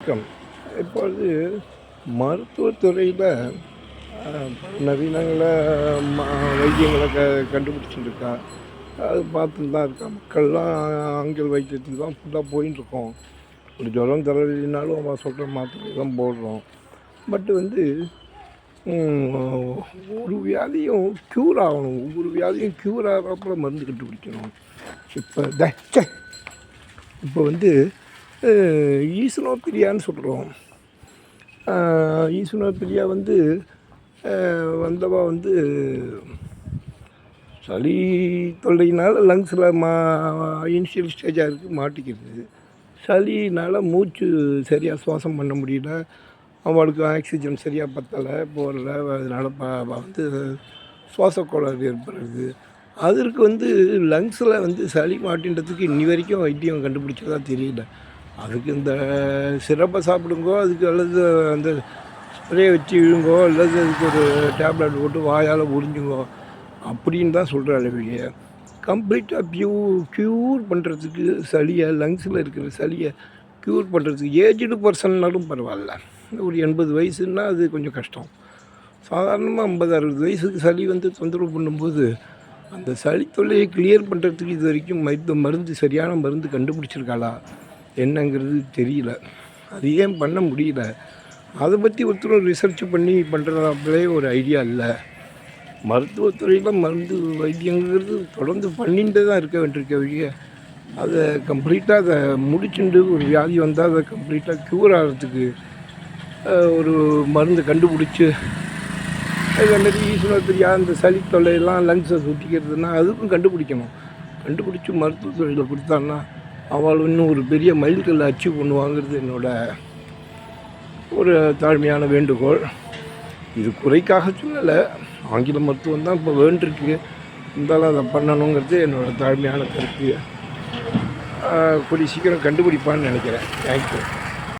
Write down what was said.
வணக்கம். இப்பொழுது மருத்துவத்துறையில் நவீனங்களை வைத்தியங்களை க கண்டுபிடிச்சிருக்கா. அது பார்த்துட்டு தான் இருக்கா. மக்கள்லாம் ஆங்கில வைத்தியத்துக்கு தான் ஃபுல்லாக போயின்ட்டுருக்கோம் ஒரு ஜுரம் தலைவலினாலும் அவன் சொல்கிற மாத்திரை தான் போடுறோம். பட் வந்து ஒரு வியாதியும் க்யூர் ஆகணும். ஒவ்வொரு வியாதியும் க்யூர் ஆகிறப்பல மருந்து கண்டுபிடிக்கணும். இப்போ த இப்போ வந்து ஈசனோபிரியான்னு சொல்கிறோம் ஈசனோபிரியா வந்து வந்தவா வந்து சளி தொல்லையினால் லங்ஸில் மா இனிஷியல் ஸ்டேஜாக இருக்குது மாட்டிக்கிறது சளினால் மூச்சு சரியாக சுவாசம் பண்ண முடியல. அவளுக்கு ஆக்சிஜன் சரியாக பத்தலை போகல. அதனால் பா வந்து சுவாச கோளாறு ஏற்படுறது அதற்கு வந்து லங்ஸில் வந்து சளி மாட்டின்றதுக்கு இன்னி வரைக்கும் வைத்தியம் கண்டுபிடிச்சதாக தெரியல. அதுக்கு இந்த சிரப்பை சாப்பிடுங்கோ அதுக்கு அல்லது அந்த ஸ்ப்ரே வச்சு இழுங்கோ அல்லது அதுக்கு ஒரு டேப்லெட் போட்டு வாயால் உறிஞ்சுங்கோ. அப்படின்னு தான் சொல்கிறாள் வெளியே. கம்ப்ளீட்டாக ப்யூ க்யூர் பண்ணுறதுக்கு சளியை லங்ஸில் இருக்கிற சளியை க்யூர் பண்ணுறதுக்கு ஏஜ்டு பர்சன்னாலும் பரவாயில்ல. ஒரு எண்பது வயசுன்னா அது கொஞ்சம் கஷ்டம். சாதாரணமாக ஐம்பது அறுபது வயசுக்கு சளி வந்து தொந்தரவு பண்ணும்போது அந்த சளி தொல்லையை கிளியர் பண்ணுறதுக்கு இது வரைக்கும் மருந்து மருந்து சரியான மருந்து கண்டுபிடிச்சிருக்காளா? என்னங்கிறது தெரியல. அது ஏன் பண்ண முடியல? அதை பற்றி ஒருத்தரும் ரிசர்ச் பண்ணி பண்ணுறதாப்பலே ஒரு ஐடியா இல்லை. மருத்துவத்துறையில் மருந்து வைத்தியங்கிறது தொடர்ந்து பண்ணிட்டு தான் இருக்க வேண்டியிருக்க வழிய அதை கம்ப்ளீட்டாக அதை முடிச்சுண்டு ஒரு வியாதி வந்தால் அதை கம்ப்ளீட்டாக க்யூர் ஆகிறதுக்கு ஒரு மருந்து கண்டுபிடிச்சி அதே ஈஸ்வரத்திரியா அந்த சளி தொல்லையெல்லாம் லங்ஸை சுட்டிக்கிறதுனா அதுக்கும் கண்டுபிடிக்கணும். கண்டுபிடிச்சி மருத்துவத்துறையில் கொடுத்தான்னா அவள் இன்னும் ஒரு பெரிய மைல்கல்லை அச்சீவ் பண்ணுவாங்கிறது என்னோடய ஒரு தாழ்மையான வேண்டுகோள். இது குறைக்காக சொல்லலை. ஆங்கில மருத்துவம் தான் இப்போ வேண்டிருக்கு. இருந்தாலும் அதை பண்ணணுங்கிறது என்னோடய தாழ்மையான கருத்து. கூடிய சீக்கிரம் கண்டுபிடிப்பான்னு நினைக்கிறேன். தேங்க்யூ